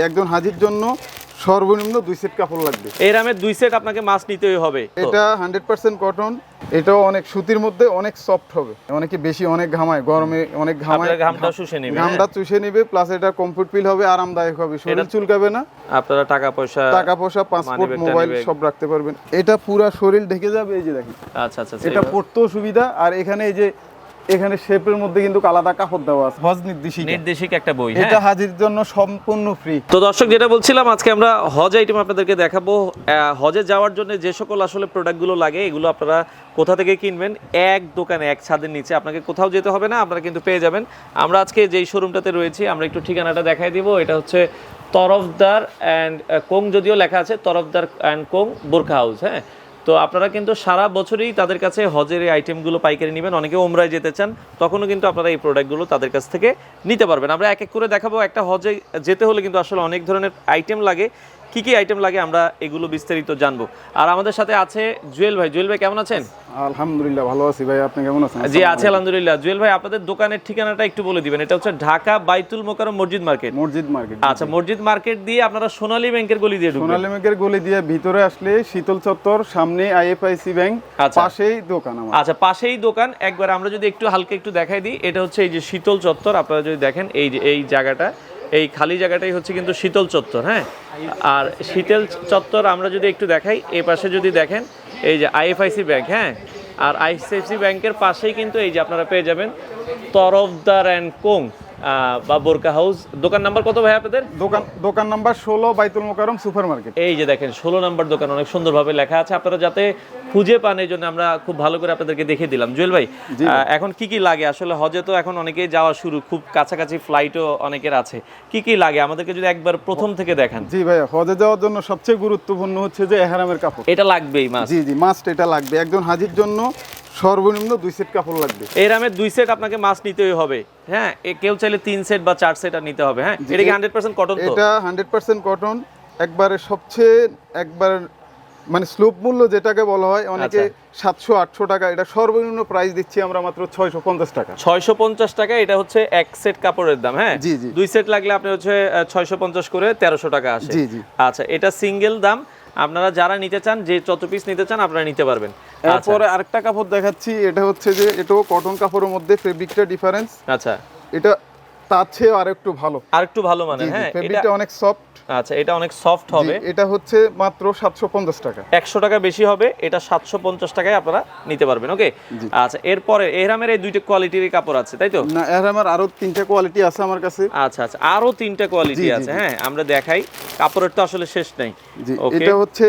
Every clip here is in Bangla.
একজন হাজির জন্য সর্বনিম্ন দুই সেট কাপড় লাগবে। এই রামের দুই সেট আপনাকে মাছ নিতেই হবে এটা হান্ড্রেড পার্সেন্ট কটন এটাও অনেক সুতির মধ্যে অনেক সফট হবে। অনেকে বেশি অনেক ঘামায় গরমে অনেক ঘামায়। ঘামটা শুষে নেবে, ঘামটা চুষে নিবে প্লাস এটা কমফোর্ট ফিল হবে আরামদায়ক হবে। শরীর চুলকাবে না। আপনারা টাকা পয়সা টাকা পয়সা পাসপোর্ট মোবাইল সব রাখতে পারবেন। এটা পুরা শরীর ঢেকে যাবে এই যে দেখেন। আচ্ছা আচ্ছা আচ্ছা, এটা পড়তেও সুবিধা আর এখানে এই যে এখানে শেপের মধ্যে কিন্তু আলাদা কাপড় দেওয়া আছে হজ নির্দেশিকা। নির্দেশিক একটা বই এটা হ্যাঁ। হাজির জন্য সম্পূর্ণ ফ্রি তো দর্শক যেটা বলছিলাম আজকে আমরা হজ আইটেম আপনাদেরকে দেখাবো। হজে যাওয়ার জন্য যে সকল আসলে প্রোডাক্টগুলো লাগে এগুলো আপনারা কোথা থেকে কিনবেন? এক দোকানে এক ছাদের নিচে। আপনাকে কোথাও যেতে হবে না আপনারা কিন্তু পেয়ে যাবেন। আমরা আজকে যেই শোরুমটাতে রয়েছি আমরা একটু ঠিকানাটা দেখাই দিব। এটা হচ্ছে তরফদার অ্যান্ড কোং যদিও লেখা আছে তরফদার অ্যান্ড কোং বোরখা হাউস হ্যাঁ। তো আপনারা কিন্তু সারা বছরই তাদের কাছে হজের এই আইটেমগুলো পাইকারি নেবেন। অনেকে ওমরায় যেতে চান, তখনও কিন্তু আপনারা এই প্রোডাক্টগুলো তাদের কাছ থেকে নিতে পারবেন। আমরা এক এক করে দেখাবো, একটা হজে যেতে হলে কিন্তু আসলে অনেক ধরনের আইটেম লাগে। কি কি আইটেম লাগে আমরা এগুলো বিস্তারিত জানব। আর আমাদের সাথে আছে জুয়েল ভাই। জুয়েল ভাই কেমন আছেন? আলহামদুলিল্লাহ ভালো আছি ভাই। আপনি কেমন আছেন? জি আছে আলহামদুলিল্লাহ। জুয়েল ভাই আপনাদের দোকানের ঠিকানাটা একটু বলে দিবেন। এটা হচ্ছে ঢাকা বাইতুল মোকারম মসজিদ মার্কেট। মসজিদ মার্কেট আচ্ছা মসজিদ মার্কেট দিয়ে আপনারা সোনালী ব্যাংকের গলি দিয়ে ঢুকবেন। সোনালী ব্যাংকের গলি দিয়ে ভিতরে আসলে শীতল চত্বর সামনে আইএফআইসি ব্যাংক আচ্ছা। পাশেই দোকান আমার। আচ্ছা পাশেই দোকান। একবার আমরা যদি একটু হালকা একটু দেখাই দিই এটা হচ্ছে এই যে শীতল চত্বর। আপনারা যদি দেখেন এই যে এই জায়গাটা এই খালি জায়গাটাই হচ্ছে কিন্তু শীতল চত্বর হ্যাঁ? আর শীতল চত্বর আমরা যদি একটু দেখাই এই পাশে যদি দেখেন এই যে আইএফআইসি ব্যাংক হ্যাঁ? আর আইসিআইসি ব্যাংকের পাশেই কিন্তু এই যে আপনারা পেয়ে যাবেন তরফদার অ্যান্ড কোং বা বোরকা হাউস। দোকান নাম্বার কত ভাই আপনাদের? দোকান দোকান নাম্বার ষোলো বাইতুল মোকারম সুপার মার্কেট এই যে দেখেন ষোলো নাম্বার দোকান অনেক সুন্দরভাবে লেখা আছে। আপনারা যাতে খুঁজে পান এই জন্য আমরা খুব ভালো করে আপনাদেরকে দেখে দিলাম। জুয়েল ভাই এখন কি কি লাগে? আসলে হজে তো এখন অনেকেই যাওয়া শুরু খুব কাছাকাছি ফ্লাইটও অনেকের আছে। কি কি লাগে? আমাদেরকে যদি একবার প্রথম থেকে দেখান। জি ভাই হজে যাওয়ার জন্য সবচেয়ে গুরুত্বপূর্ণ হচ্ছে যে এহারামের কাপড়। এটা লাগবেই মাছ জি জি মাস্ট এটা লাগবে। একজন হাজির জন্য সর্বনিম্ন দুই সেট কাপড় লাগবে। এই রামের দুই সেট আপনাকে মাছ নিতেই হবে। হ্যাঁ কেউ চাইলে তিন সেট বা চার সেট আর নিতে হবে হ্যাঁ? এটা কি হান্ড্রেড পার্সেন্ট কটন তো? এটা হান্ড্রেড পার্সেন্ট কটন একবারে সবচেয়ে একবার মানে স্লোপ মূল্য যেটাকে বলা হয় অনেকে আচ্ছা। সাতশো আটশো টাকা এটা সর্বনিম্ন প্রাইস দিচ্ছি আমরা মাত্র ছয়শো পঞ্চাশ টাকা। ছয়শো পঞ্চাশ টাকা এটা হচ্ছে এক সেট কাপড়ের দাম হ্যাঁ? জি, জি। দুই সেট লাগলে আপনি হচ্ছে ছয়শো পঞ্চাশ করে তেরোশো টাকা আসে। জি, জি। আচ্ছা এটা সিঙ্গেল দাম। আপনারা যারা নিতে চান যে যত পিস নিতে চান আপনারা নিতে পারবেন। আচ্ছা। এরপরে আরেকটা কাপড় দেখাচ্ছি এটা হচ্ছে যে এটাও কটন কাপড়ের মধ্যে ফেব্রিকটা ডিফারেন্স আচ্ছা। এটা তার চেয়ে আর একটু ভালো। আর একটু ভালো মানে হ্যাঁ ফেব্রিকটা অনেক সফট আচ্ছা এটা অনেক সফট হবে। এটা হচ্ছে মাত্র সাতশো পঞ্চাশ টাকা। একশো টাকা বেশি হবে এটা সাতশো পঞ্চাশ টাকায় আপনারা নিতে পারবেন ওকে আচ্ছা এরপরে এহরামের এই দুইটা কোয়ালিটির কাপড় আছে তাই তো? না এর আরও তিনটা কোয়ালিটি আছে আমার কাছে। আচ্ছা আচ্ছা আরও তিনটা কোয়ালিটি আছে হ্যাঁ আমরা দেখাই কাপড়ের তো আসলে শেষ নাই এটা হচ্ছে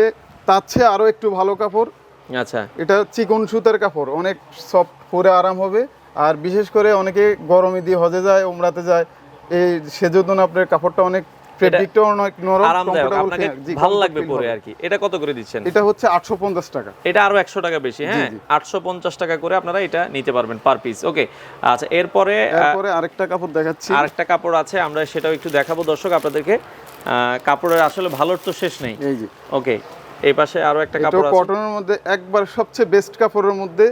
তার চেয়ে আরও একটু ভালো কাপড়। আচ্ছা। এটা চিকন সুতার কাপড় অনেক সফট পরে আরাম হবে। আর বিশেষ করে অনেকে গরমে দিয়ে হজে যায় উমরাতে যায় এই সেজন্য আপনার কাপড়টা অনেক ফেব্রিকটা অনেক নরম আরামদায়ক comfortable আপনাকে feel- জি, ভালো লাগবে পরে আর কি। এটা কত করে দিচ্ছেন? এটা হচ্ছে আটশো পঞ্চাশ টাকা। এটা আরও একশো টাকা বেশি হ্যাঁ? জি। আটশো পঞ্চাশ টাকা করে আপনারা এটা নিতে পারবেন পার পিস ওকে আচ্ছা এরপরে এরপরে আরেকটা কাপড় দেখাচ্ছি। আরেকটা কাপড় আছে আমরা সেটাও একটু দেখাবো। দর্শক আপনাদেরকে আহ, কাপড়ের আসলে ভালোর তো শেষ নেই। এই যে। ওকে এই পাশে আরও একটা কাপড় আছে। কটনের মধ্যে একবার সবচেয়ে বেস্ট কাপড়ের মধ্যে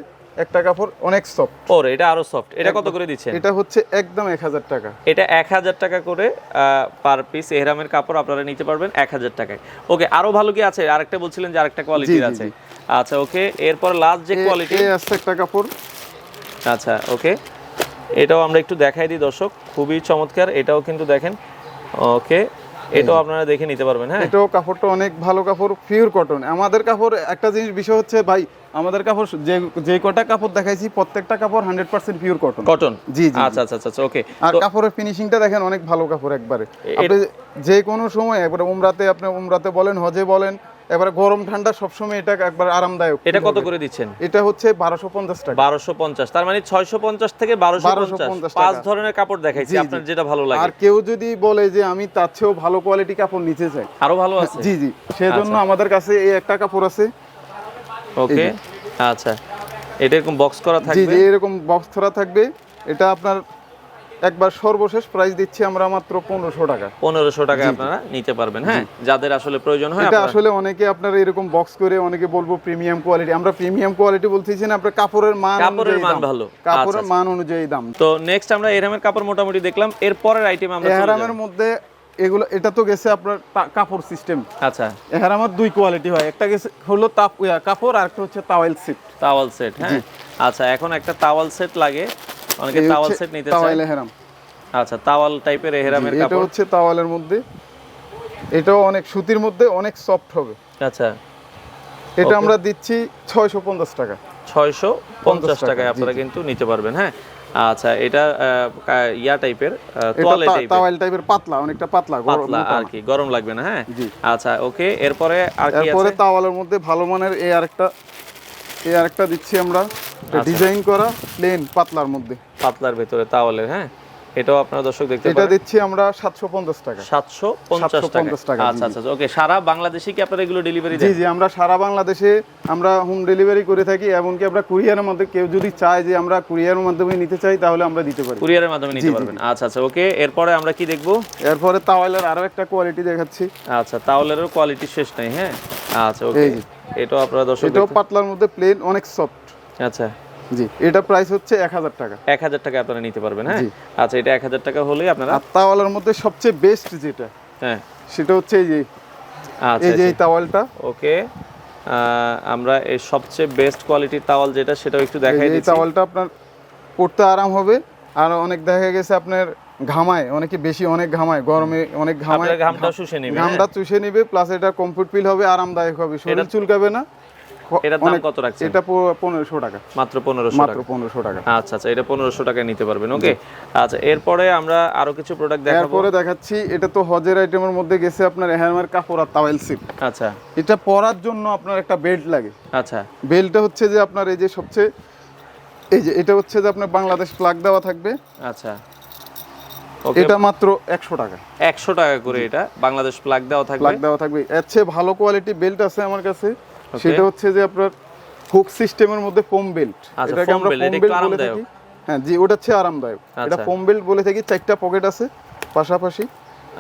একটা কাপড় অনেক সফট ওর এটা আরও সফট এটা কত করে দিচ্ছেন? এটা হচ্ছে একদম এক হাজার টাকা। এটা এক হাজার টাকা করে পার পিস এহরামের কাপড় আপনারা নিতে পারবেন এক হাজার টাকায়। ওকে আরও ভালো কি আছে? আরেকটা বলছিলেন যে আরেকটা কোয়ালিটির আছে। আচ্ছা ওকে এরপর লাস্ট যে কোয়ালিটি আছে একটা কাপড়। আচ্ছা ওকে। এটাও আমরা একটু দেখাই দিই দর্শক খুবই চমৎকার এটাও কিন্তু দেখেন। ওকে এটাও আপনারা দেখে নিতে পারবেন হ্যাঁ? এটাও কাপড়টা অনেক ভালো কাপড় পিওর কটন আমাদের কাপড় একটা জিনিস বিষয় হচ্ছে ভাই আমাদের কাপড় যে যে কটা কাপড় দেখাইছি প্রত্যেকটা কাপড় hundred percent pure cotton cotton জি জি আচ্ছা আচ্ছা আচ্ছা ওকে আর কাপড়ের ফিনিশিংটা দেখেন অনেক ভালো কাপড় একবারে। আপনি যে কোনো সময় একবারে উমরাতে আপনি উমরাতে বলেন হজে বলেন এবারে গরম ঠান্ডা সবসময় এটা একবার আরামদায়ক এটা কত করে দিচ্ছেন? এটা হচ্ছে বারোশো পঞ্চাশ টাকা। বারোশো পঞ্চাশ তার মানে ছয়শো পঞ্চাশ থেকে বারোশো পঞ্চাশ। পাঁচ ধরনের কাপড় দেখাইছি। আপনার যেটা ভালো লাগে। আর কেউ যদি বলে যে আমি তার চেয়েও ভালো কোয়ালিটি কাপড় নিতে চাই। আরও ভালো আছে? জি জি। সেজন্য আমাদের কাছে এই একটা কাপড় আছে ওকে আচ্ছা। এটা এরকম বক্স করা থাকবে জি এরকম বক্স ধরা থাকবে। এটা আপনার একবার সর্বশেষ প্রাইস দিচ্ছি আমরা মাত্র পনেরোশো টাকা। পনেরোশো টাকায় আপনারা নিতে পারবেন হ্যাঁ? যাদের আসলে প্রয়োজন হয় এটা আসলে অনেকে আপনার এরকম বক্স করে অনেকে বলব প্রিমিয়াম কোয়ালিটি আমরা প্রিমিয়াম কোয়ালিটি বলতেছি না আপনার কাপড়ের মান কাপড়ের মান ভালো। কাপড়ের আচ্ছা, মান অনুযায়ী দাম। তো নেক্সট আমরা এরামের কাপড় মোটামুটি দেখলাম। এরপরের আইটেম আমরা এরামের মধ্যে এগুলো এটা তো গেছে আপনার কাপড় সিস্টেম আচ্ছা। এখানে আমার দুই কোয়ালিটি হয়। একটা গেছে হলো তাপ কাপড় আর একটা হচ্ছে তাওয়েল সিট তাওয়াল সেট হ্যাঁ? আচ্ছা এখন একটা তাওয়াল সেট লাগে। অনেকে তাওয়াল সেট নিতে চায়। তাওয়াইল হেরাম আচ্ছা তাওয়াল টাইপের এহেরামের এটা হচ্ছে তাওয়ালের মধ্যে। এটাও অনেক সুতির মধ্যে অনেক সফট হবে। আচ্ছা। এটা আমরা দিচ্ছি ছয়শো পঞ্চাশ টাকা। ছয়শো পঞ্চাশ টাকা, টাকায় আপনারা কিন্তু নিতে পারবেন হ্যাঁ? আচ্ছা এটা ইয়া টাইপের তোয়ালে টাইপের। তাওয়াইল টাইপের পাতলা অনেকটা পাতলা গরম আর কি গরম লাগবে না হ্যাঁ? জি। আচ্ছা ওকে এরপরে আর কি এরপরে তোয়ালের তাওয়ালের মধ্যে ভালো মানের এই আরেকটা এই আরেকটা দিচ্ছি আমরা। আচ্ছা। ডিজাইন করা প্লেন পাতলার মধ্যে। পাতলার ভিতরে তাওয়ালের হ্যাঁ? এটাও আপনারা দর্শক দেখতে এটা দিচ্ছি আমরা সাতশো পঞ্চাশ টাকা। সাতশো পঞ্চাশ টাকা। 750 টাকা, আচ্ছা আচ্ছা ওকে সারা বাংলাদেশে কি আপনারা এগুলো ডেলিভারি দেন? জি আমরা সারা বাংলাদেশে আমরা হোম ডেলিভারি করে থাকি এমনকি আমরা কুরিয়ারের মধ্যে কেউ যদি চায় যে আমরা কুরিয়ারের মাধ্যমে নিতে চাই তাহলে আমরা দিতে পারি। কুরিয়ারের মাধ্যমে নিতে জি, জি, পারবেন। আচ্ছা আচ্ছা ওকে এরপরে আমরা কি দেখব? এরপরে তাওয়ালের আরও একটা কোয়ালিটি দেখাচ্ছি। আচ্ছা তাওয়ালেরও কোয়ালিটি শেষ নাই হ্যাঁ? আচ্ছা ওকে। এটাও আপনারা দর্শক এটাও পাতলার মধ্যে প্লেন অনেক সফট আচ্ছা। জি। এটা প্রাইস হচ্ছে এক হাজার টাকা। এক হাজার টাকা আপনারা নিতে পারবেন হ্যাঁ? আচ্ছা এটা এক হাজার টাকা হলেই আপনারা তাওয়ালের মধ্যে সবচেয়ে বেস্ট যেটা হ্যাঁ। সেটা হচ্ছে এই যে আচ্ছা এই যে তাওয়ালটা ওকে। আমরা এই সবচেয়ে বেস্ট কোয়ালিটির তাওয়াল যেটা সেটাও একটু দেখাই যে এই তাওয়ালটা আপনার পড়তে আরাম হবে আর অনেক দেখা গেছে আপনার ঘামায় অনেকে বেশি অনেক ঘামায় গরমে অনেক ঘামায় ঘামটা শুষে নেবে ঘামটা চুষে নিবে প্লাস এটা কমফোর্ট ফিল হবে আরামদায়ক হবে শরীর চুলকাবে না। এটার দাম কত রাখছেন? এটা টাকা। মাত্র টাকা। আচ্ছা আচ্ছা এটা টাকায় নিতে পারবেন ওকে? আচ্ছা এরপরে আমরা আরও কিছু প্রোডাক্ট দেখাবো। এরপরে দেখাচ্ছি এটা তো হজের আইটেমের মধ্যে গেছে আপনার হ্যামার কাপড় আর তাওয়েল আচ্ছা। এটা পরার জন্য আপনার একটা বেল্ট লাগে। আচ্ছা। বেল্টটা হচ্ছে যে আপনার এই যে সবচেয়ে এই যে এটা হচ্ছে যে আপনার বাংলাদেশ প্লাগ দেওয়া থাকবে। আচ্ছা। এটা মাত্র একশো টাকা। একশো টাকা করে এটা বাংলাদেশ প্লাগ দেওয়া থাকবে। প্লাগ দেওয়া থাকবে। এর চেয়ে ভালো কোয়ালিটি বেল্ট আছে আমার কাছে। সেটা হচ্ছে যে আপনার হুক সিস্টেমের মধ্যে ফোম বেল্ট আচ্ছা, এটাকে আমরা ফোম বেল্ট বলে থাকি। হ্যাঁ জি ওটা হচ্ছে আরামদায়ক। এটা আচ্ছা। ফোম বেল্ট বলে থাকি চারটা পকেট আছে পাশাপাশি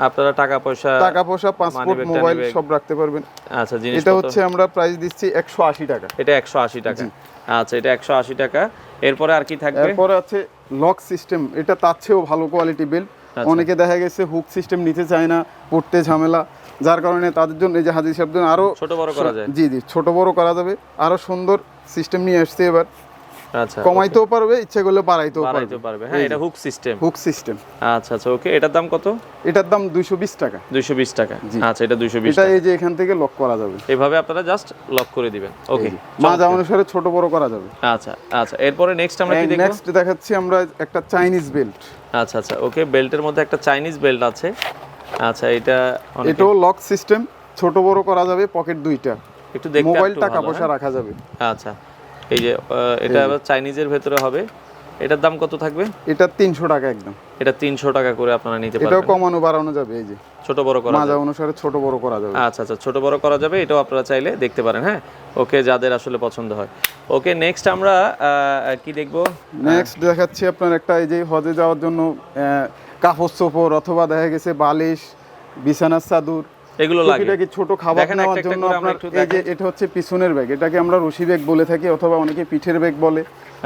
আপনারা টাকা পয়সা টাকা পয়সা পাসপোর্ট মোবাইল সব রাখতে পারবেন। আচ্ছা জিনিস এটা হচ্ছে আমরা প্রাইস দিচ্ছি একশো আশি টাকা। এটা একশো আশি টাকা। আচ্ছা এটা একশো আশি টাকা। এরপরে আর কি থাকবে? এরপরে আছে লক সিস্টেম এটা তার চেয়েও ভালো কোয়ালিটি বেল্ট আচ্ছা। অনেকে দেখা গেছে হুক সিস্টেম নিতে চায় না পড়তে ঝামেলা। যার কারণে তাদের জন্য এই যে হাজির সাহেব আরও ছোট বড় করা যায়। জি জি ছোট বড় করা যাবে। আরও সুন্দর সিস্টেম নিয়ে আসছে এবার। আচ্ছা কমাইতেও পারবে ইচ্ছে করলে বাড়াইতেও পারবে। পারবে। হ্যাঁ এটা হুক সিস্টেম হুক সিস্টেম আচ্ছা আচ্ছা ওকে। এটার দাম কত? এটার দাম দুইশো বিশ টাকা। দুইশো বিশ টাকা। আচ্ছা এটা দুইশো বিশ এটা এই যে এখান থেকে লক করা যাবে। এভাবে আপনারা জাস্ট লক করে দিবেন। ওকে মাজা অনুসারে ছোট বড় করা যাবে। আচ্ছা আচ্ছা এরপরে নেক্সট আমরা কি দেখব? নেক্সট দেখাচ্ছি আমরা একটা চাইনিজ বেল্ট আচ্ছা আচ্ছা ওকে বেল্টের মধ্যে একটা চাইনিজ বেল্ট আছে। আচ্ছা এটা এটাও লক সিস্টেম ছোট বড় করা যাবে পকেট দুইটা। একটু দেখতে মোবাইল টাকা পয়সা রাখা যাবে। হ্যাঁ? আচ্ছা এই যে এটা আবার চাইনিজের ভেতরে হবে। এটার দাম কত থাকবে? এটা তিনশো টাকা একদম। এটা তিনশো টাকা করে আপনারা নিতে পারবেন। এটাও কমানো বাড়ানো যাবে এই যে। ছোট বড় করা মাজা। অনুসারে ছোট বড় করা যাবে। আচ্ছা আচ্ছা ছোট বড় করা যাবে এটাও আপনারা চাইলে দেখতে পারেন হ্যাঁ? ওকে যাদের আসলে পছন্দ হয়। ওকে নেক্সট আমরা কি দেখব? নেক্সট দেখাচ্ছি আপনার একটা এই যে হজে যাওয়ার জন্য কাপড় চোপড় অথবা দেখা গেছে বালিশ বিছানার চাদর এগুলো লাগে। ছোট খাবার নেওয়ার জন্য আপনার এই যে এটা হচ্ছে পিছনের ব্যাগ এটাকে আমরা রশি ব্যাগ বলে থাকি অথবা অনেকে পিঠের ব্যাগ বলে।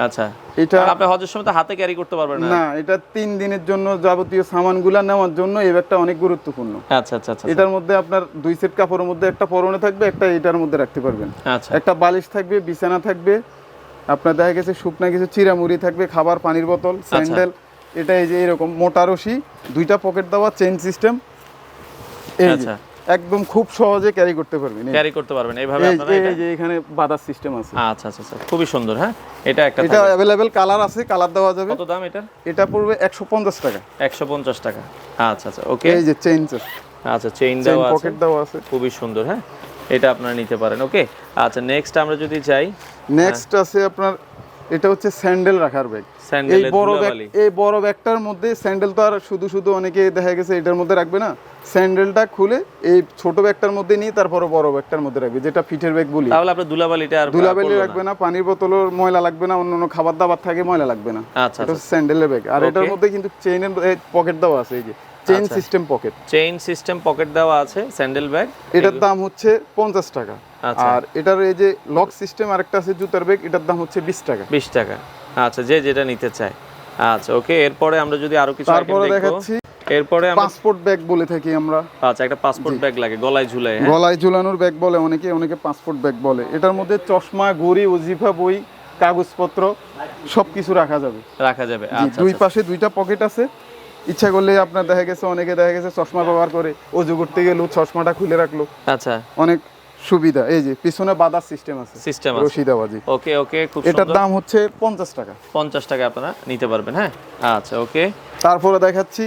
আচ্ছা। এটা আপনি হজের সময় তো হাতে ক্যারি করতে পারবেন না? না এটা তিন দিনের জন্য যাবতীয় সামানগুলা নেওয়ার জন্য এই ব্যাগটা অনেক গুরুত্বপূর্ণ। আচ্ছা আচ্ছা আচ্ছা এটার মধ্যে আপনার দুই সেট কাপড়ের মধ্যে একটা পরনে থাকবে একটা এটার মধ্যে রাখতে পারবেন। আচ্ছা। একটা বালিশ থাকবে বিছানা থাকবে আপনার দেখা গেছে শুকনা কিছু চিরামুড়ি থাকবে খাবার পানির বোতল আচ্ছা। স্যান্ডেল এটা এই যে এরকম মোটা রশি দুইটা পকেট দেওয়া চেন সিস্টেম এই আচ্ছা। একদম খুব সহজে ক্যারি করতে পারবেন। ক্যারি করতে পারবেন। এইভাবে এই আপনারা এই যে এখানে বাদার সিস্টেম আছে। আচ্ছা আচ্ছা আচ্ছা। খুবই সুন্দর হ্যাঁ? এটা একটা এটা। অ্যাভেলেবেল কালার আছে কালার দেওয়া যাবে। কত দাম এটা এটা পড়বে একশো পঞ্চাশ টাকা। একশো পঞ্চাশ টাকা। আচ্ছা আচ্ছা ওকে এই যে চেইন আচ্ছা চেইন দেওয়া আছে। পকেট দেওয়া আছে। খুবই সুন্দর হ্যাঁ? এটা আপনারা নিতে পারেন ওকে আচ্ছা নেক্সট আমরা যদি যাই নেক্সট আছে আপনার এটা হচ্ছে স্যান্ডেল রাখার ব্যাগ এই বড় ব্যাগ এই বড় ব্যাগটার মধ্যে স্যান্ডেল তো আর শুধু শুধু অনেকে দেখা গেছে এটার মধ্যে রাখবে না। স্যান্ডেলটা খুলে এই ছোট ব্যাগটার মধ্যে নিয়ে তারপর বড় ব্যাগটার মধ্যে রাখবে যেটা পিঠের ব্যাগ বলি। তাহলে আপনার ধুলাবালিটা আর না। রাখবে না পানির বোতলও ময়লা লাগবে না অন্য অন্য খাবার দাবার থাকে ময়লা লাগবে না। আচ্ছা এটা আচ্ছা। স্যান্ডেলের ব্যাগ আর এটার মধ্যে কিন্তু চেইনের পকেট দেওয়া আছে এই যে। Chain. System pocket chain system pocket দেওয়া আছে স্যান্ডেল ব্যাগ এটার দাম হচ্ছে পঞ্চাশ টাকা। আচ্ছা। আর এটার এই যে লক সিস্টেম আরেকটা আছে জুতার ব্যাগ এটার দাম হচ্ছে বিশ টাকা। বিশ টাকা। আচ্ছা যে যেটা নিতে চায়। আচ্ছা ওকে এরপরে আমরা যদি আরও কিছু তারপরে দেখাচ্ছি এরপরে আমরা পাসপোর্ট ব্যাগ বলে থাকি আমরা। আচ্ছা একটা পাসপোর্ট ব্যাগ লাগে গলায় ঝুলাই হ্যাঁ? গলায় ঝুলানোর ব্যাগ বলে অনেকে অনেকে পাসপোর্ট ব্যাগ বলে। এটার মধ্যে চশমা ঘড়ি ওজিফা বই কাগজপত্র সবকিছু রাখা যাবে। রাখা যাবে আচ্ছা দুই আচ্ছা। পাশে দুইটা পকেট আছে। ইচ্ছা করলে আপনার দেখা গেছে অনেকে দেখা গেছে চশমা ব্যবহার করে অজু করতে গেল চশমাটা খুলে রাখল। আচ্ছা। অনেক সুবিধা। এই যে পিছনে বাদার সিস্টেম আছে সিস্টেম আছে। রশি দেওয়া জি ওকে ওকে খুব এটার দাম হচ্ছে পঞ্চাশ টাকা। পঞ্চাশ টাকা আপনারা নিতে পারবেন হ্যাঁ? আচ্ছা ওকে। তারপরে দেখাচ্ছি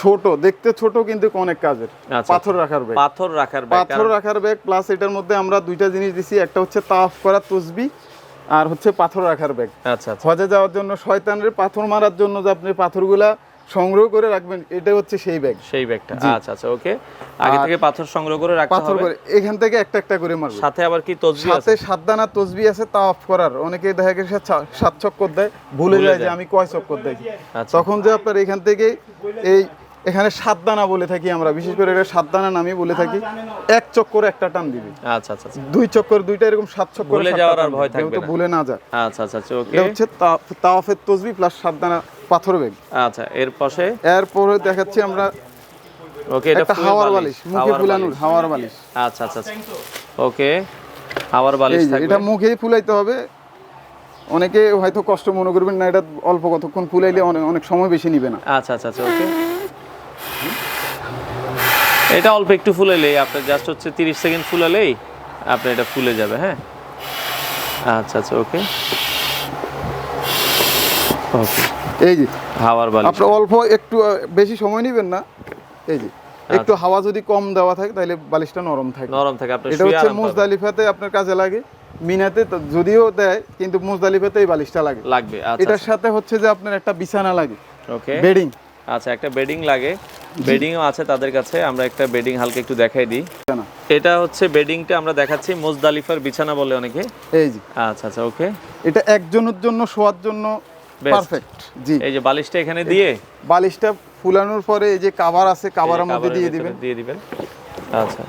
ছোট দেখতে ছোট কিন্তু অনেক কাজের। আচ্ছা। পাথর রাখার ব্যাগ পাথর রাখার ব্যাগ পাথর রাখার ব্যাগ প্লাস এটার মধ্যে আমরা দুইটা জিনিস দিছি একটা হচ্ছে তাফ করা তসবি আর হচ্ছে পাথর রাখার ব্যাগ আচ্ছা আচ্ছা। হজে যাওয়ার জন্য শয়তানের পাথর মারার জন্য যে আপনি পাথরগুলা সংগ্রহ করে রাখবেন এটা হচ্ছে সেই ব্যাগ সেই ব্যাগটা আচ্ছা আচ্ছা ওকে আগে থেকে পাথর সংগ্রহ করে রাখতে পাথর করে এখান থেকে একটা একটা করে মারবে। সাথে আবার কি তসবি সাথে আছে? সাত দানা তসবি আছে তা অফ করার। অনেকে দেখা গেছে সাত চক্কর দেয় ভুলে যায় যে আমি কয় চক্কর দেয় আচ্ছা। তখন যে আপনার এখান থেকে এই এখানে সাত দানা বলে থাকি আমরা বিশেষ করে এটা সাত দানা নামই বলে থাকি। এক চক্কর একটা টান দিবে। আচ্ছা আচ্ছা আচ্ছা। দুই চক্কর দুইটা এরকম সাত চক্কর ভুলে যাওয়ার আর ভয় থাকবে না। ভুলে না যায়। আচ্ছা আচ্ছা আচ্ছা ওকে এটা হচ্ছে তাওয়াফের তসবি প্লাস সাত দানা পাথর ব্যাগ আচ্ছা এর পাশে? এরপরে দেখাচ্ছি আমরা ওকে এটা হাওয়ার বালিশ মুখে ফুলানোর হাওয়ার বালিশ। আচ্ছা আচ্ছা আচ্ছা। ওকে হাওয়ার বালিশ থাকবে। এটা মুখেই ফুলাইতে হবে। অনেকে হয়তো কষ্ট মনে করবেন না এটা অল্প কতক্ষণ ফুলাইলে অনেক অনেক সময় বেশি নিবে না। আচ্ছা আচ্ছা আচ্ছা ওকে এটা অল্প একটু ফুলালেই আপনার জাস্ট হচ্ছে তিরিশ সেকেন্ড ফুলালেই আপনার এটা ফুলে যাবে হ্যাঁ? আচ্ছা আচ্ছা ওকে ওকে এই যে হাওয়ার বালিশ আপনি অল্প একটু বেশি সময় নেবেন না। এই যে একটু হাওয়া যদি কম দেওয়া থাকে তাহলে বালিশটা নরম থাকে। নরম থাকে আপনার এটা হচ্ছে মুজদালিফাতে আপনার কাজে লাগে। মিনাতে যদিও দেয় কিন্তু মুজদালিফাতে এই বালিশটা লাগে। লাগবে আচ্ছা এটার সাথে হচ্ছে যে আপনার একটা বিছানা লাগে। ওকে। বেডিং। আচ্ছা একটা বেডিং লাগে। বেডিংও আছে তাদের কাছে আমরা একটা বেডিং হালকা একটু দেখাই দিই। এটা হচ্ছে বেডিংটা আমরা দেখাচ্ছি মোজদালিফার বিছানা বলে অনেকে। এই যে। আচ্ছা আচ্ছা ওকে। এটা একজনের জন্য শোয়ার জন্য. পারফেক্ট জি। এই যে বালিশটা এখানে দিয়ে? বালিশটা ফুলানোর পরে এই যে কাভার আছে কাভারের মধ্যে দিয়ে দিবেন। দিয়ে দিবেন। আচ্ছা।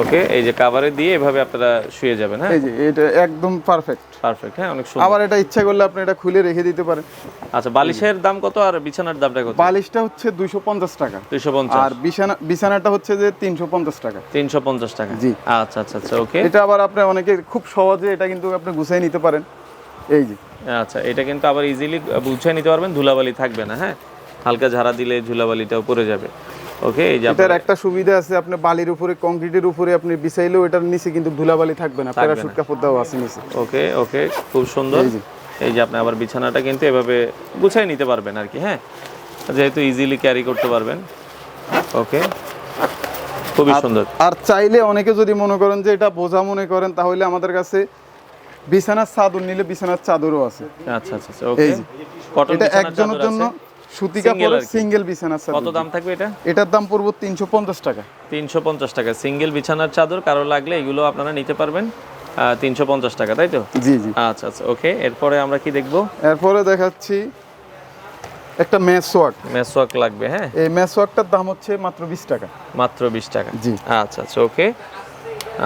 ওকে এই যে কাভারে দিয়ে এভাবে আপনারা শুয়ে যাবেন হ্যাঁ? এই যে এটা একদম পারফেক্ট পারফেক্ট হ্যাঁ অনেক সুন্দর। আবার এটা ইচ্ছা করলে আপনি এটা খুলে রেখে দিতে পারেন। আচ্ছা বালিশের দাম কত আর বিছানার দামটা কত? বালিশটা হচ্ছে দুইশো পঞ্চাশ টাকা। দুইশো পঞ্চাশ। আর বিছানা বিছানাটা হচ্ছে যে তিনশো পঞ্চাশ টাকা। তিনশো পঞ্চাশ টাকা। জি। আচ্ছা আচ্ছা আচ্ছা ওকে। এটা আবার আপনি অনেকে খুব সহজে এটা কিন্তু আপনি গুছিয়ে নিতে পারেন। এই যে আচ্ছা এটা কিন্তু আবার ইজিলি বুঝিয়ে নিতে পারবেন ধুলাবালি থাকবে না হ্যাঁ? হালকা ঝাড়া দিলে ধুলাবালিটাও পড়ে যাবে। ওকে এই যে এটার একটা সুবিধা আছে আপনি বালির উপরে কংক্রিটের উপরে আপনি বিছাইলেও এটার নিচে কিন্তু ধুলাবালি থাকবে না প্যারাশুট কাপড় দেওয়া আছে নিচে। ওকে ওকে খুব সুন্দর। এই যে। আপনি আবার বিছানাটা কিন্তু এভাবে গুছিয়ে নিতে পারবেন আর কি হ্যাঁ? যেহেতু ইজিলি ক্যারি করতে পারবেন। ওকে খুবই সুন্দর। আর চাইলে অনেকে যদি মনে করেন যে এটা বোঝা মনে করেন তাহলে আমাদের কাছে বিছানার চাদর নিলে বিছানার চাদরও আছে। আচ্ছা আচ্ছা আচ্ছা ওকে। এটা একজনের জন্য সুতি Single কাপড়ের আর কি। সিঙ্গেল বিছানার কত চাদর। দাম থাকবে এটা? এটার দাম পড়ব তিনশো পঞ্চাশ টাকা। তিনশো পঞ্চাশ টাকা। সিঙ্গেল বিছানার চাদর কারও লাগলে এগুলো আপনারা নিতে পারবেন তিনশো পঞ্চাশ টাকা তাই তো? জি জি। আচ্ছা আচ্ছা ওকে। এরপরে আমরা কি দেখব? এরপরে দেখাচ্ছি একটা ম্যাসওয়াক মেসওয়াক লাগবে হ্যাঁ? এই ম্যাসওয়াকটার দাম হচ্ছে মাত্র বিশ টাকা। মাত্র বিশ টাকা। জি। আচ্ছা আচ্ছা ওকে।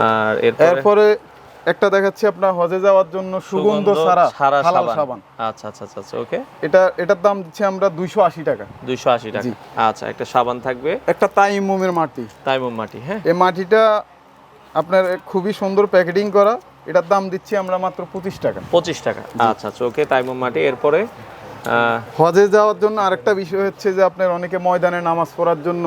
আর এরপরে এরপরে একটা দেখাচ্ছি আপনার হজে যাওয়ার জন্য সুগন্ধ সারা সারা হালাল সাবান। আচ্ছা আচ্ছা আচ্ছা আচ্ছা ওকে এটা এটার দাম দিচ্ছি আমরা দুইশো আশি টাকা। দুইশো আশি টাকা। আচ্ছা একটা সাবান থাকবে। একটা তাইমুমের মাটি। তাইমুম মাটি হ্যাঁ। এই মাটিটা আপনার খুবই সুন্দর প্যাকেটিং করা। এটার দাম দিচ্ছি আমরা মাত্র পঁচিশ টাকা। পঁচিশ টাকা। আচ্ছা আচ্ছা ওকে তাইমুম মাটি। এরপরে হজে যাওয়ার জন্য আরেকটা বিষয় হচ্ছে যে আপনার অনেকে ময়দানে নামাজ পড়ার জন্য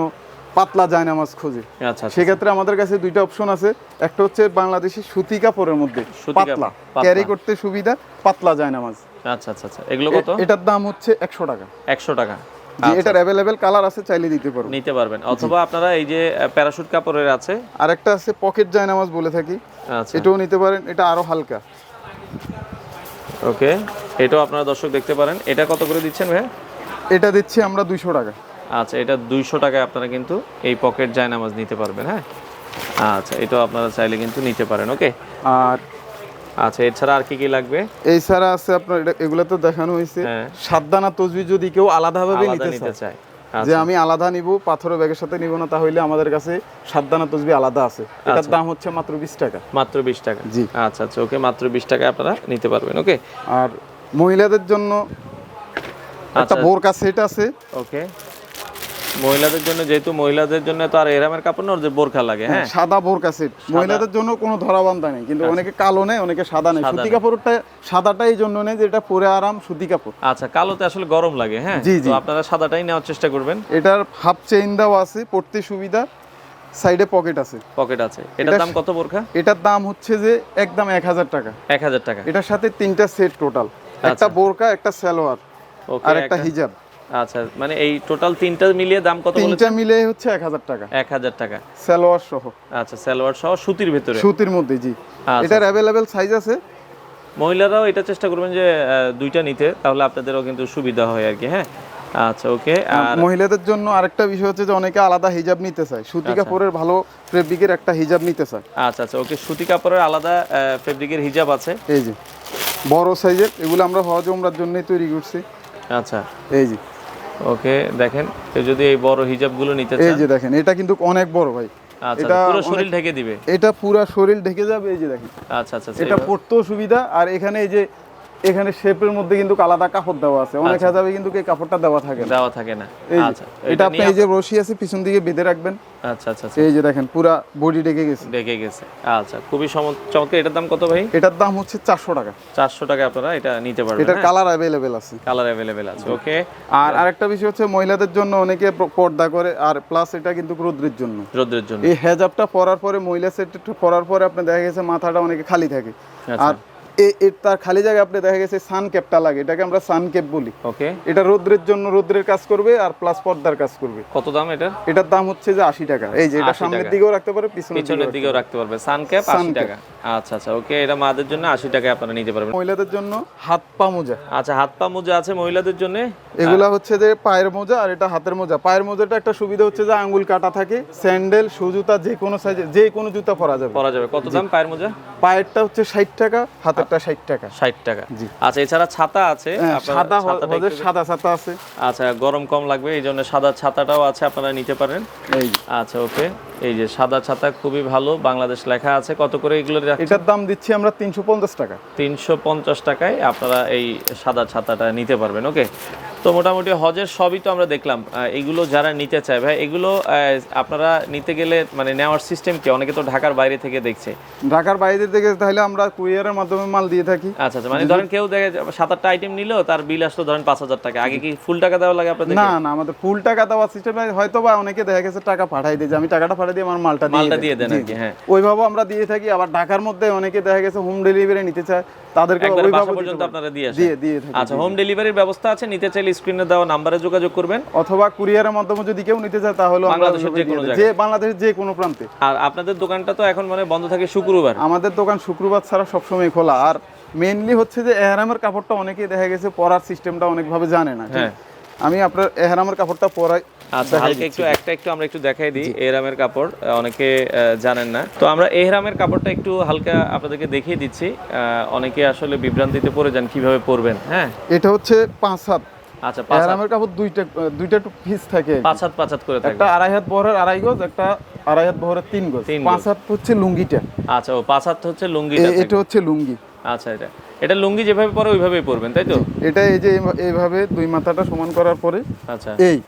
পাতলা যায় নামাজ খোঁজে। আচ্ছা আচ্ছা সেক্ষেত্রে আমাদের কাছে দুইটা অপশন আছে। একটা হচ্ছে বাংলাদেশি সুতি কাপড়ের মধ্যে। পাতলা। ক্যারি করতে সুবিধা পাতলা যায় নামাজ আচ্ছা আচ্ছা আচ্ছা। এগুলো কত? এটার দাম হচ্ছে একশো টাকা। একশো টাকা। যে এটার অ্যাভেলেবেল কালার আছে চাইলে দিতে পারব নিতে পারবেন। অথবা আপনারা এই যে প্যারাশুট কাপড়ের আছে। আরেকটা আছে পকেট যায় নামাজ বলে থাকি। আচ্ছা। এটাও নিতে পারেন। এটা আরও হালকা। ওকে এটাও আপনারা দর্শক দেখতে পারেন। এটা কত করে দিচ্ছেন ভাই এটা দিচ্ছি আমরা দুইশো টাকা। আচ্ছা এটা দুইশো টাকায় আপনারা কিন্তু এই পকেট জায়নামাজ নিতে পারবেন হ্যাঁ? আচ্ছা এটাও আপনারা চাইলে কিন্তু নিতে পারেন ওকে? আর আচ্ছা এছাড়া আর কি কি লাগবে? এই ছাড়া আছে আপনার এগুলো তো দেখানো হয়েছে। হ্যাঁ। সাতদানা তসবি যদি কেউ আলাদাভাবে আলাদা নিতে নিতে চায় যে আচ্ছা। আমি আলাদা নিব পাথরের ব্যাগের সাথে নিব না তাহলে আমাদের কাছে সাতদানা তসবি আলাদা আছে। এটার আচ্ছা। দাম হচ্ছে মাত্র বিশ টাকা। মাত্র বিশ টাকা। জি। আচ্ছা আচ্ছা ওকে মাত্র বিশ টাকায় আপনারা নিতে পারবেন ওকে? আর মহিলাদের জন্য একটা আচ্ছা। বোরকা সেট আছে। ওকে। মহিলাদের জন্য যেহেতু মহিলাদের জন্য তো আর এরামের কাপড় না ওদের বোরখা লাগে হ্যাঁ? সাদা বোরকা সেট। মহিলাদের জন্য কোনো ধরা বান্ধা নেই কিন্তু অনেকে কালো নেয় অনেকে সাদা নেয়। সুতি কাপড়টা সাদাটা এই জন্য নেই যে এটা পরে আরাম সুতি কাপড়। আচ্ছা কালোতে আসলে গরম লাগে হ্যাঁ? জি, তো জি। আপনারা সাদাটাই নেওয়ার চেষ্টা করবেন। এটার হাফ চেইন দাও আছে পড়তে সুবিধা সাইডে পকেট আছে। পকেট আছে। এটার দাম কত বোরখা? এটার দাম হচ্ছে যে একদম এক হাজার টাকা। এক হাজার টাকা। এটার সাথে তিনটা সেট টোটাল। একটা বোরখা একটা সালোয়ার আর একটা হিজাব। আচ্ছা মানে এই টোটাল তিনটা মিলিয়ে দাম কত তিনটা মিলে হচ্ছে এক হাজার টাকা। এক হাজার টাকা। সালোয়ার সহ। আচ্ছা সালোয়ার সহ সুতির ভেতরে? সুতির মধ্যে জি। আচ্ছা। এটার অ্যাভেলেবেল সাইজ আছে। মহিলারাও এটা চেষ্টা করবেন যে দুইটা নিতে তাহলে আপনাদেরও কিন্তু সুবিধা হয় আর কি হ্যাঁ? আচ্ছা ওকে আর মহিলাদের জন্য আরেকটা বিষয় হচ্ছে যে অনেকে আলাদা হিজাব নিতে চায়। সুতি কাপড়ের ভালো ফেব্রিকের একটা হিজাব নিতে চায়। আচ্ছা আচ্ছা ওকে সুতি কাপড়ের আলাদা ফেব্রিকের হিজাব আছে? এই যে বড় সাইজের এগুলো আমরা হজ ওমরার জন্যই তৈরি করছি। আচ্ছা। এই যে। ওকে দেখেন কেউ যদি এই বড় হিজাবগুলো নিতে এই যে দেখেন এটা কিন্তু অনেক বড় ভাই। আচ্ছা এটা পুরো শরীর ঢেকে দিবে। এটা পুরো শরীর ঢেকে যাবে এই যে দেখেন। আচ্ছা আচ্ছা আচ্ছা, এটা পড়তেও সুবিধা আর এখানে এই যে এখানে শেপের মধ্যে কিন্তু আলাদা কাপড় দেওয়া আছে। অনেক হাজাবে কিন্তু এই কাপড়টা দেওয়া থাকে না। দেওয়া থাকে না। আচ্ছা এটা আপনি এই যে রশি আছে পিছন দিকে বেঁধে রাখবেন। আচ্ছা আচ্ছা আচ্ছা। এই যে দেখেন পুরা বডি ঢেকে গেছে। ঢেকে গেছে। আচ্ছা খুবই চমৎ- চমৎকার। এটার দাম কত ভাই? এটার দাম হচ্ছে চারশো টাকা। চারশো টাকা আপনারা এটা নিতে পারবেন এটার কালার অ্যাভেলেবেল আছে। কালার অ্যাভেলেবেল আছে ওকে আর আরেকটা বিষয় হচ্ছে মহিলাদের জন্য অনেকে পর্দা করে আর প্লাস এটা কিন্তু রৌদ্রের জন্য। রোদ্রের জন্য। এই হেজাবটা পরার পরে মহিলা সেট পরার পরে আপনি দেখা গেছে মাথাটা অনেকে খালি থাকে। আচ্ছা। আর তার খালি জায়গায় আপনি দেখা গেছে সান ক্যাপটা লাগে। এটাকে আমরা সান ক্যাপ বলি। ওকে। এটা রৌদ্রের জন্য রৌদ্রের কাজ করবে আর প্লাস পর্দার কাজ করবে। কত দাম এটা? এটার দাম হচ্ছে যে আশি টাকা। এই যে এটা সামনের দিকেও রাখতে পারে পিছনের দিকেও রাখতে পারবে। সানক্যাপ আশি টাকা। আচ্ছা আচ্ছা ওকে এটা মাদের জন্য আশি টাকায় আপনারা নিতে পারবেন। মহিলাদের জন্য হাত পা মোজা। আচ্ছা হাত পা মোজা আছে মহিলাদের জন্য? এগুলা হচ্ছে যে পায়ের মোজা আর এটা হাতের মোজা। পায়ের মোজাটা একটা সুবিধা হচ্ছে যে আঙ্গুল কাটা থাকে স্যান্ডেল শু জুতা যে কোনো সাইজে যে কোনো জুতা পরা যাবে। পরা যাবে। কত দাম পায়ের মোজা? পায়েরটা হচ্ছে ষাট টাকা হাতেরটা ষাট টাকা। ষাট টাকা। আচ্ছা এছাড়া ছাতা আছে? হ্যাঁ, সাদা হজের সাদা ছাতা আছে। আচ্ছা গরম কম লাগবে এই জন্য সাদা ছাতাটাও আছে আপনারা নিতে পারেন। এই আচ্ছা ওকে। এই যে সাদা ছাতা খুবই ভালো বাংলাদেশ লেখা আছে। কত করে এগুলো এটার দাম দিচ্ছি আমরা তিনশো পঞ্চাশ টাকা। তিনশো পঞ্চাশ টাকায় আপনারা এই সাদা ছাতাটা নিতে পারবেন ওকে? তো মোটামুটি হজের সবই তো আমরা দেখলাম। এগুলো যারা নিতে চায় ভাই এগুলো আপনারা নিতে গেলে মানে নেওয়ার সিস্টেম কি? অনেকে তো ঢাকার বাইরে থেকে দেখছে। ঢাকার বাইরে থেকে তাহলে আমরা কুরিয়ারের মাধ্যমে মাল দিয়ে থাকি। আচ্ছা আচ্ছা মানে ধরেন কেউ দেখে সাত আটটা আইটেম নিলো তার বিল আসলো ধরেন পাঁচ হাজার টাকা। আগে কি ফুল টাকা দেওয়া লাগে আপনাদের না না আমাদের ফুল টাকা দেওয়া সিস্টেম হয়তো বা অনেকে দেখা গেছে টাকা পাঠাই দিয়ে আমি টাকাটা পাঠাই দিয়ে আমার মালটা মালটা দিয়ে দেন আর কি, হ্যাঁ। ওইভাবে আমরা দিয়ে থাকি। আবার ঢাকার মধ্যে অনেকে দেখা গেছে হোম ডেলিভারি নিতে চায়। তাদেরকে ওইভাবে পর্যন্ত আপনারা দিয়ে দিয়ে দিয়ে থাকি আচ্ছা হোম ডেলিভারির ব্যবস্থা আছে? নিতে চাইলে স্ক্রিনে দেওয়া নাম্বারে যোগাযোগ করবেন। অথবা কুরিয়ারের মাধ্যমে যদি কেউ নিতে চায় তাহলে বাংলাদেশের যে কোনো যে বাংলাদেশের যে কোনো প্রান্তে। আর আপনাদের দোকানটা তো এখন মানে বন্ধ থাকে শুক্রবার। আমাদের দোকান শুক্রবার ছাড়া সবসময় খোলা আর মেইনলি হচ্ছে যে এহরামের কাপড়টা অনেকেই দেখা গেছে পরার সিস্টেমটা অনেকভাবে জানে না হ্যাঁ। আমি আপনার এহরামের কাপড়টা পরাই আচ্ছা হালকা একটু একটা একটু আমরা একটু দেখাই দিই এহরামের কাপড় অনেকে জানেন না। তো আমরা এহরামের কাপড়টা একটু হালকা আপনাদেরকে দেখিয়ে দিচ্ছি অনেকে আসলে বিভ্রান্তিতে পড়ে যান কীভাবে পরবেন হ্যাঁ? এটা হচ্ছে পাঁচ হাত। আচ্ছা পাঁচ এহরামের কাপড় দুইটা দুইটা পিস থাকে। পাঁচ হাত পাঁচ হাত করে থাকবে একটা আড়াই হাত বহরের আড়াই গজ একটা আড়াই হাত বহরের তিন গজ। পাঁচ হাত হচ্ছে লুঙ্গিটা। আচ্ছা ও পাঁচ হাত হচ্ছে লুঙ্গিটা এটা হচ্ছে লুঙ্গি। আচ্ছা এটা। এটা লুঙ্গি যেভাবে পরে ওইভাবেই পরবেন তাই তো? এটা এই যে এইভা- এইভাবে দুই মাথাটা সমান করার পরে আচ্ছা। এই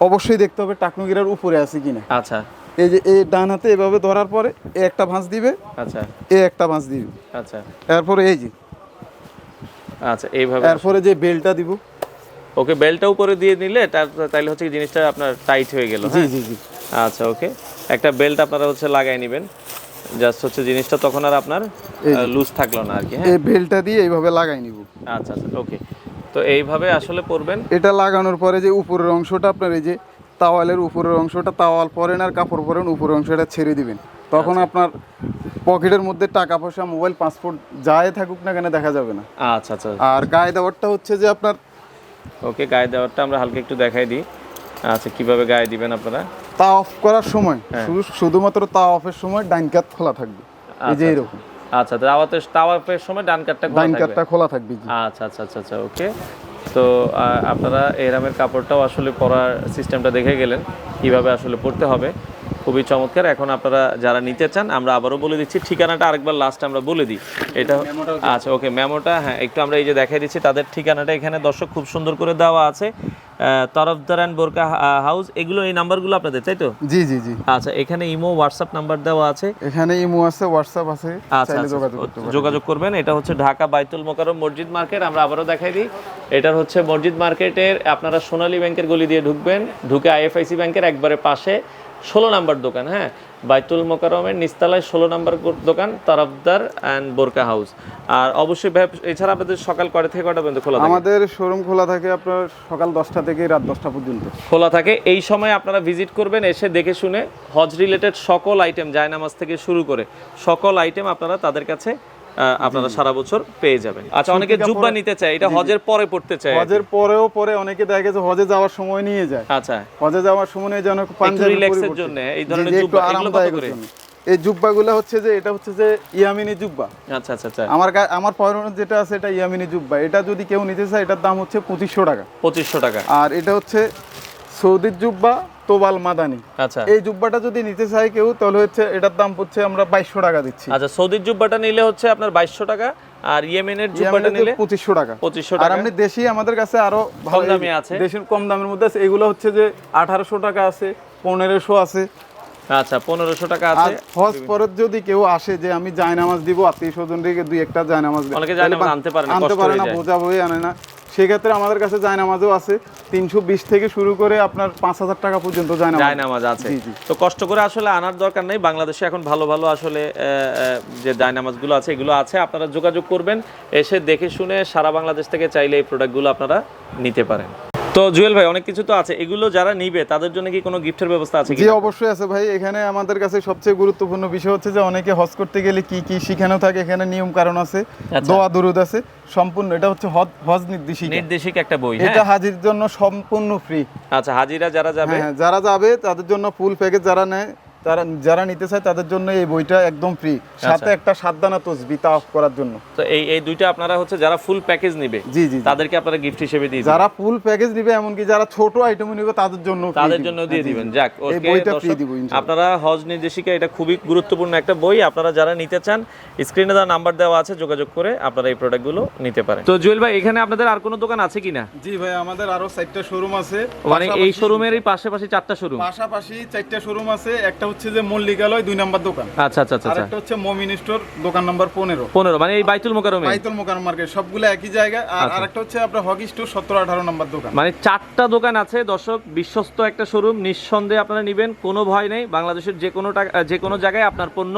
অবশ্যই দেখতে হবে টাকনুগিরার উপরে আছে কিনা। আচ্ছা। এই যে এই ডান হাতে এভাবে ধরার পরে এ একটা ভাঁজ দিবে আচ্ছা। এ একটা ভাঁজ দিবে। আচ্ছা। এরপরে এই যে। আচ্ছা এইভাবে। এরপরে যে বেলটা দিব। ওকে বেল্টটা উপরে দিয়ে নিলে তার তাইলে হচ্ছে জিনিসটা আপনার টাইট হয়ে গেল জি হ্যাঁ? জি জি। আচ্ছা ওকে। একটা বেল্ট আপনারা হচ্ছে লাগাই নেবেন। জাস্ট হচ্ছে জিনিসটা তখন আর আপনার লুজ থাকল না আর কি হ্যাঁ? এই বেলটা দিয়ে এইভাবে লাগাই নিব। আচ্ছা আচ্ছা ওকে তো এইভাবে আসলে পরবেন? এটা লাগানোর পরে যে উপরের অংশটা আপনার এই যে তাওয়ালের উপরের অংশটা তাওয়াল পরেন আর কাপড় পরেন উপরের অংশটা ছেড়ে দিবেন। তখন আচ্ছা। আপনার পকেটের মধ্যে টাকা পয়সা মোবাইল পাসপোর্ট যাই থাকুক না কেন দেখা যাবে না। আচ্ছা আচ্ছা। আর গায়ে দেওয়ারটা হচ্ছে যে আপনার ওকে গায়ে দেওয়ারটা আমরা হালকা একটু দেখাই দিই। আচ্ছা কীভাবে গায়ে দিবেন আপনারা? তা অফ করার সময় হ্যাঁ। শুধু শুধুমাত্র তা অফের সময় ডাইন কাত খোলা থাকবে। এই যে আচ্ছা, এরকম। আচ্ছা তাওয়াতে তাওয়াফের সময় ডান কাটটা খোলা ডাইন থাকবে? কাতটা খোলা থাকবে জি। আচ্ছা আচ্ছা আচ্ছা আচ্ছা ওকে। তো আপনারা এরামের কাপড়টাও আসলে পরার সিস্টেমটা দেখে গেলেন কীভাবে আসলে পড়তে হবে। খুবই চমৎকার। এখন আপনারা যারা নিতে চান আমরা আবারও বলে দিচ্ছি ঠিকানাটা আরেকবার লাস্ট আমরা বলে দিই। এটা আচ্ছা ওকে মেমোটা হ্যাঁ একটু আমরা এই যে দেখাই দিচ্ছি তাদের ঠিকানাটা এখানে দর্শক খুব সুন্দর করে দেওয়া আছে। তরফদার অ্যান্ড বোরকা হাউস এগুলো এই নাম্বারগুলো আপনাদের তাই তো? জি জি জি। আচ্ছা এখানে ইমো হোয়াটসঅ্যাপ নাম্বার দেওয়া আছে। এখানে ইমো আছে হোয়াটসঅ্যাপ আছে আচ্ছা আচ্ছা, যোগাযোগ করবেন। এটা হচ্ছে ঢাকা বাইতুল মোকাররম মসজিদ মার্কেট আমরা আবারও দেখাই দিই। এটার হচ্ছে মসজিদ মার্কেটের আপনারা সোনালী ব্যাংকের গলি দিয়ে ঢুকবেন ঢুকে আইএফআইসি ব্যাংকের একবারে পাশে ষোলো নাম্বার দোকান হ্যাঁ? বাইতুল মোকাররমের নিস্তালায় ষোলো নাম্বার দোকান তরফদার অ্যান্ড বোরকা হাউস। আর অবশ্যই এছাড়া আপনাদের সকাল কয়টা থেকে কটা পর্যন্ত খোলা থাকে? আমাদের শোরুম খোলা থাকে আপনার সকাল দশটা থেকে রাত দশটা পর্যন্ত। খোলা থাকে। এই সময় আপনারা ভিজিট করবেন এসে দেখে শুনে হজ রিলেটেড সকল আইটেম জায়নামাজ থেকে শুরু করে সকল আইটেম আপনারা তাদের কাছে আপনারা সারা বছর পেয়ে যাবেন। আচ্ছা অনেকে জুব্বা নিতে চায় এটা হজের পরে পড়তে চায়। হজের পরেও পরে অনেকে দেখা গেছে হজে যাওয়ার সময় নিয়ে যায়। আচ্ছা। হজে যাওয়ার সময় যেন পাঞ্জাবি relax-এর জন্য এই ধরনের জুব্বা, এগুলো কত করে? এই জুব্বাগুলো হচ্ছে যে এটা হচ্ছে যে ইয়ামিনি জুব্বা। আচ্ছা আচ্ছা আচ্ছা। আমার আমার পরনে যেটা আছে এটা ইয়ামিনি জুব্বা। এটা যদি কেউ নিতে চায় এটার দাম হচ্ছে পঁচিশশো টাকা। পঁচিশশো টাকা। আর এটা হচ্ছে সৌদির জুব্বা তোবাল মাদানি। আচ্ছা। এই জুব্বাটা যদি নিতে চায় কেউ তাহলে হচ্ছে এটার দাম হচ্ছে আমরা বাইশশো টাকা দিচ্ছি। আচ্ছা সৌদির জুব্বাটা নিলে হচ্ছে আপনার বাইশশো টাকা আর ইয়েমেনের জুব্বাটা নিলে পঁচিশশো টাকা। পঁচিশশো আর টাকা। আপনি দেশি আমাদের কাছে আরও ভালো- দামি আছে? দেশের কম দামের মধ্যে আছে। এগুলো হচ্ছে যে আঠারোশো টাকা আছে পনেরোশো আছে। আচ্ছা পনেরোশো টাকা আছে। হজ পরত যদি কেউ আসে যে আমি জায়নামাজ দিব আত্মীয় স্বজন রেখে দুই একটা জায়নামাজ। অনেকে জায়নামাজ আনতে পারে না, আনতে পারে না বোঝা বই আনে না। সেক্ষেত্রে আমাদের কাছে জায়নামাজও আছে। তিনশো বিশ থেকে শুরু করে আপনার পাঁচ হাজার টাকা পর্যন্ত জায়নামাজ। আছে। তো কষ্ট করে আসলে আনার দরকার নেই। বাংলাদেশে এখন ভালো ভালো আসলে যে জায়নামাজগুলো আছে এগুলো আছে। আপনারা যোগাযোগ করবেন এসে দেখে শুনে সারা বাংলাদেশ থেকে চাইলে এই প্রোডাক্টগুলো আপনারা নিতে পারেন। তো জুয়েল ভাই অনেক কিছু তো আছে। এগুলো যারা নিবে তাদের জন্য কি কোনো গিফটের ব্যবস্থা আছে জি অবশ্যই আছে ভাই। এখানে আমাদের কাছে সবচেয়ে গুরুত্বপূর্ণ বিষয় হচ্ছে যে অনেকে হজ করতে গেলে কি কি শিখানো থাকে এখানে নিয়ম কারণ আছে আচ্ছা। দোয়া দুরুদ আছে। সম্পূর্ণ এটা হচ্ছে হজ হজ নির্দেশিকা। নির্দেশিক একটা বই হ্যাঁ। এটা হাজির জন্য সম্পূর্ণ ফ্রি আচ্ছা হাজিরা যারা যাবে? হ্যাঁ যারা যাবে তাদের জন্য ফুল প্যাকেজ যারা নেয় তারা যারা নিতে চায় তাদের জন্য এই বইটা একদম ফ্রি আচ্ছা। সাথে একটা সাতদানা তসবি তাওয়াফ করার জন্য তো এই এই দুইটা আপনারা হচ্ছে যারা ফুল প্যাকেজ নিবে জি জি। তাদেরকে আপনারা গিফট হিসেবে দিয়ে দিবেন। যারা ফুল প্যাকেজ নিবে এমনকি যারা ছোট আইটেম নিবে তাদের জন্য তাদের জন্য দিয়ে হ্যাঁ, দিবেন। যাক এই ওকে বইটা ফ্রি দিব ইনশাআল্লাহ। আপনারা হজ নির্দেশিকা এটা খুবই গুরুত্বপূর্ণ একটা বই আপনারা যারা নিতে চান স্ক্রিনে দেওয়া নাম্বার দেওয়া আছে যোগাযোগ করে আপনারা এই প্রোডাক্টগুলো নিতে পারেন তো জুয়েল ভাই এখানে আপনাদের আর কোনো দোকান আছে কিনা জি ভাই আমাদের আরও চারটা শোরুম আছে মানে এই শোরুমেরই পাশাপাশি চারটা শোরুম পাশাপাশি চারটা শোরুম আছে একটা হচ্ছে যে মল্লিকালয় দুই নাম্বার দোকান। আচ্ছা আচ্ছা আচ্ছা আর একটা হচ্ছে মমিন স্টোর দোকান নাম্বার পনেরো। পনেরো মানে এই বাইতুল মোকারমে বাইতুল মোকারম মার্কেট সবগুলো একই জায়গা। আর আচ্ছা। আরেকটা হচ্ছে আপনার হকি স্টোর সতেরো আঠারো নাম্বার দোকান। মানে চারটা দোকান আছে দর্শক বিশ্বস্ত একটা শোরুম নিঃসন্দেহে আপনারা নেবেন কোনো ভয় নেই বাংলাদেশের যে কোনো টাকা যে কোনো জায়গায় আপনার পণ্য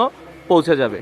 পৌঁছে যাবে।